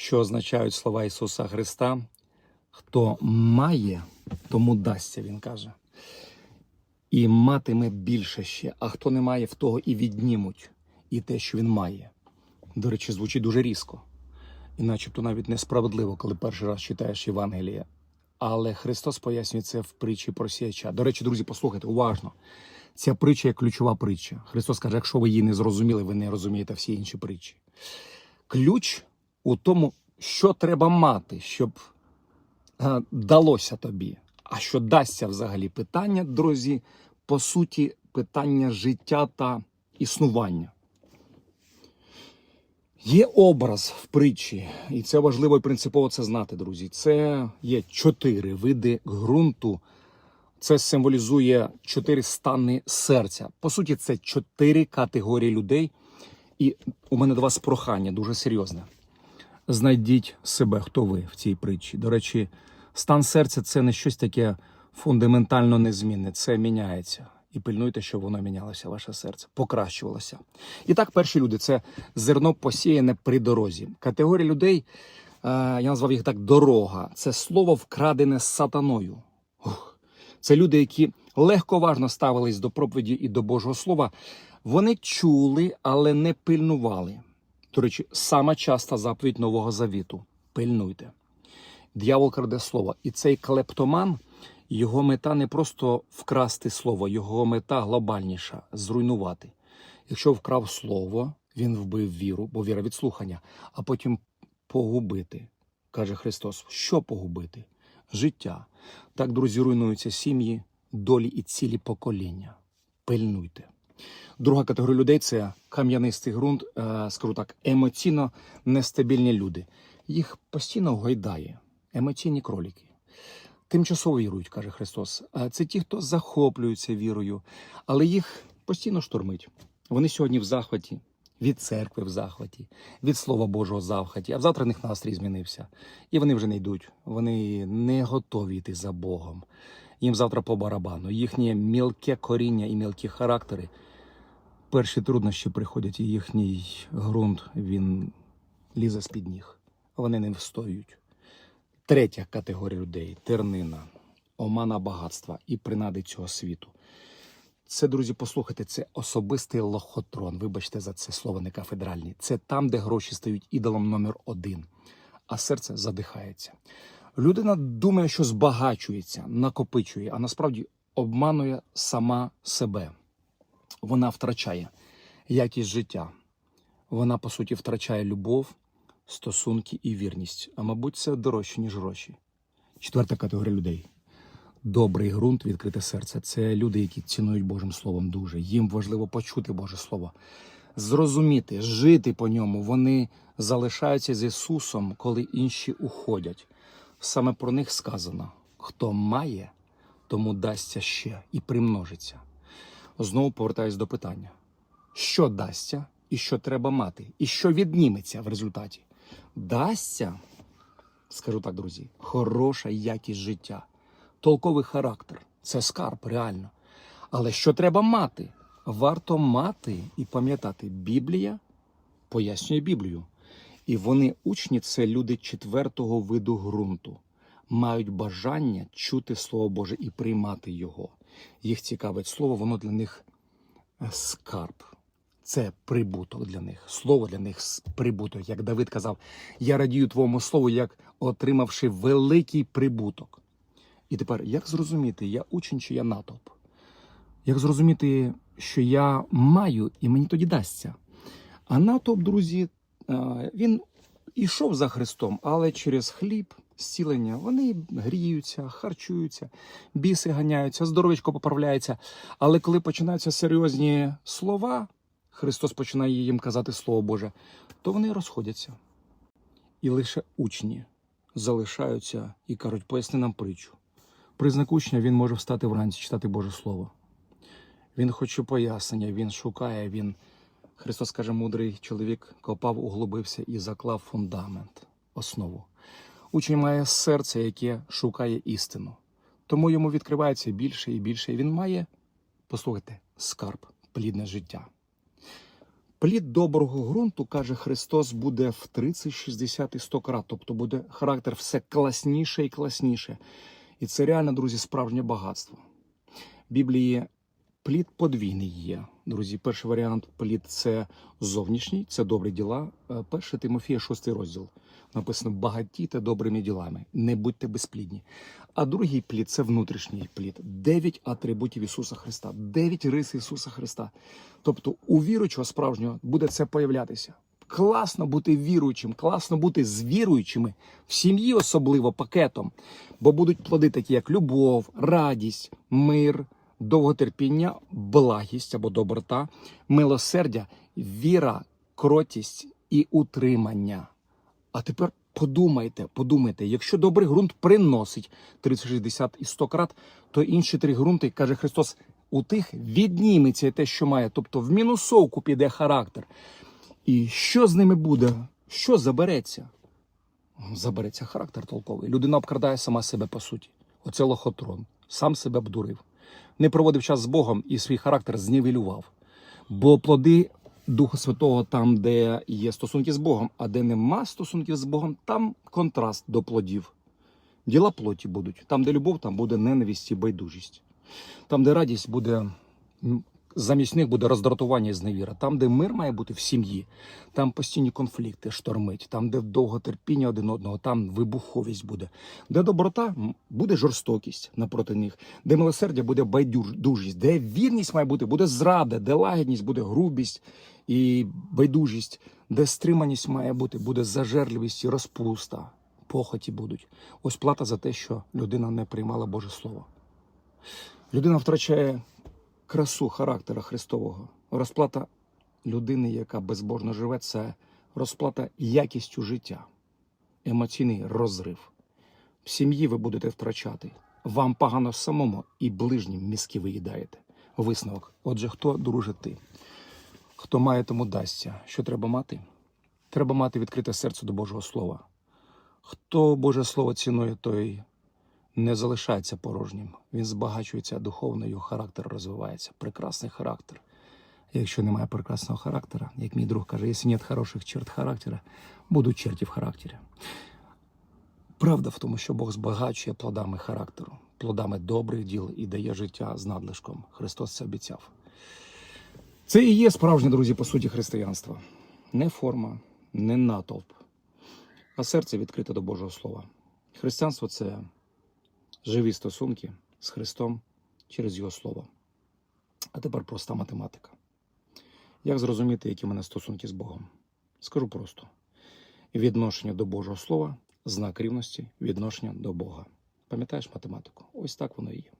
що означають слова Ісуса Христа. Хто має, тому дасться, Він каже. І матиме більше ще, а хто не має, в того і віднімуть, і те, що він має. До речі, звучить дуже різко. І начебто навіть несправедливо, коли перший раз читаєш Євангеліє. Але Христос пояснює це в притчі про сіяча. До речі, друзі, послухайте уважно. Ця притча є ключова притча. Христос каже, якщо ви її не зрозуміли, ви не розумієте всі інші притчі. Ключ у тому, що треба мати, щоб е, далося тобі. А що дасться взагалі питання, друзі, по суті, питання життя та існування. Є образ в притчі, і це важливо і принципово це знати, друзі. Це є чотири види ґрунту. Це символізує чотири стани серця. По суті, це чотири категорії людей. І у мене до вас прохання дуже серйозне. Знайдіть себе, хто ви в цій притчі. До речі, стан серця це не щось таке фундаментально незмінне. Це міняється. І пильнуйте, щоб воно мінялося, ваше серце, покращувалося. І так, перші люди це зерно посіяне при дорозі. Категорія людей, е, я назвав їх так дорога. Це слово вкрадене сатаною. Це люди, які легковажно ставились до проповіді і до Божого Слова. Вони чули, але не пильнували. До речі, сама часта заповідь Нового Завіту. Пильнуйте. Д'явол краде слово. І цей клептоман, його мета не просто вкрасти слово, його мета глобальніша зруйнувати. Якщо вкрав слово, він вбив віру, бо віра від слухання, а потім погубити, каже Христос. Що погубити? Життя. Так, друзі, руйнуються сім'ї, долі і цілі покоління. Пильнуйте. Друга категорія людей це кам'янистий ґрунт, е, скажу так, емоційно нестабільні люди. Їх постійно гойдає, емоційні кроліки. Тимчасово вірують, каже Христос. А Це ті, хто захоплюються вірою, але їх постійно штурмить. Вони сьогодні в захваті, від церкви в захваті, від Слова Божого захваті, а завтра в них настрій змінився. І вони вже не йдуть. Вони не готові йти за Богом. Їм завтра по барабану. Їхнє мілке коріння і мілкі характери. Перші труднощі приходять, і їхній ґрунт він лізе з-під ніг. Вони не встоюють. Третя категорія людей тернина, омана багатства і принади цього світу. Це, друзі, послухайте, це особистий лохотрон. Вибачте за це слово не кафедральні. Це там, де гроші стають ідолом номер один, а серце задихається. Людина думає, що збагачується, накопичує, а насправді обманує сама себе. Вона втрачає якість життя. Вона, по суті, втрачає любов, стосунки і вірність. А мабуть, це дорожче, ніж гроші. Четверта категорія людей. Добрий ґрунт, відкрите серце. Це люди, які цінують Божим Словом дуже. Їм важливо почути Боже Слово, зрозуміти, жити по ньому. Вони залишаються з Ісусом, коли інші уходять. Саме про них сказано: хто має, тому дасться ще і примножиться. Знову повертаюсь до питання: що дасться і що треба мати, і що відніметься в результаті? Дасться, скажу так, друзі, хороша якість життя, толковий характер це скарб, реально. Але що треба мати? Варто мати і пам'ятати, Біблія пояснює Біблію. І вони, учні, це люди четвертого виду ґрунту, мають бажання чути Слово Боже і приймати його. Їх цікавить слово, воно для них е, скарб. Це прибуток для них. Слово для них прибуток. Як Давид казав, я радію твоєму слову, як отримавши великий прибуток. І тепер, як зрозуміти, я учень чи я натовп? Як зрозуміти, що я маю і мені тоді дасться? А натовп, друзі, е, він ішов за Христом, але через хліб, зцілення, вони гріються, харчуються, біси ганяються, здоровечко поправляється. Але коли починаються серйозні слова, Христос починає їм казати Слово Боже, то вони розходяться. І лише учні залишаються і кажуть, поясни нам притчу. Признак учня він може встати вранці, читати Боже Слово. Він хоче пояснення, він шукає, він. Христос каже, мудрий чоловік копав, углубився і заклав фундамент, основу. Учень має серце, яке шукає істину. Тому йому відкривається більше і більше. І він має, послухайте, скарб, плідне життя. Плід доброго ґрунту, каже Христос, буде в 30, 60 і 100 крат. Тобто буде характер все класніше і класніше. І це реально, друзі, справжнє багатство. В Біблії плід подвійний є. Друзі, перший варіант плід це зовнішній, це добрі діла. Е, Перше Тимофія, шостий розділ. Написано багатійте добрими ділами, не будьте безплідні. А другий плід це внутрішній плід. Дев'ять атрибутів Ісуса Христа, дев'ять рис Ісуса Христа. Тобто у віруючого справжнього буде це появлятися. Класно бути віруючим, класно бути з віруючими в сім'ї, особливо пакетом, бо будуть плоди такі, як любов, радість, мир, довготерпіння, благість або доброта, милосердя, віра, кротість і утримання. А тепер подумайте, подумайте, якщо добрий ґрунт приносить 30, 60 і 100 крат, то інші три ґрунти, каже Христос, у тих відніметься те, що має. Тобто в мінусовку піде характер. І що з ними буде? Що забереться? Забереться характер толковий. Людина обкрадає сама себе по суті. Оце лохотрон. Сам себе обдурив. Не проводив час з Богом і свій характер знівелював. Бо плоди Духа Святого там, де є стосунки з Богом, а де нема стосунків з Богом, там контраст до плодів. Діла плоті будуть. Там, де любов, там буде ненависть і байдужість. Там, де радість буде, замість них буде роздратування і зневіра. Там, де мир має бути в сім'ї, там постійні конфлікти штормить, там, де довготерпіння один одного, там вибуховість буде. Де доброта буде жорстокість напроти них, де милосердя буде байдужість, де вірність має бути, буде зрада, де лагідність буде грубість і байдужість, де стриманість має бути, буде зажерливість і розпуста, похоті будуть. Ось плата за те, що людина не приймала Боже Слово. Людина втрачає красу характера Христового. Розплата людини, яка безбожно живе, це розплата якістю життя, емоційний розрив. В сім'ї ви будете втрачати. Вам погано самому і ближнім мізки виїдаєте. Висновок. Отже, хто друже ти? Хто має, тому дасться. Що треба мати? Треба мати відкрите серце до Божого Слова. Хто Боже Слово цінує, той не залишається порожнім. Він збагачується духовно, його характер розвивається. Прекрасний характер. Якщо немає прекрасного характера, як мій друг каже, якщо нет хороших черт характера, будуть черті в характері. Правда в тому, що Бог збагачує плодами характеру, плодами добрих діл і дає життя з надлишком. Христос це обіцяв. Це і є справжнє, друзі, по суті, християнства. Не форма, не натовп, а серце відкрите до Божого Слова. Християнство це живі стосунки з Христом через Його Слово. А тепер проста математика. Як зрозуміти, які в мене стосунки з Богом? Скажу просто: відношення до Божого Слова, знак рівності, відношення до Бога. Пам'ятаєш математику? Ось так воно і є.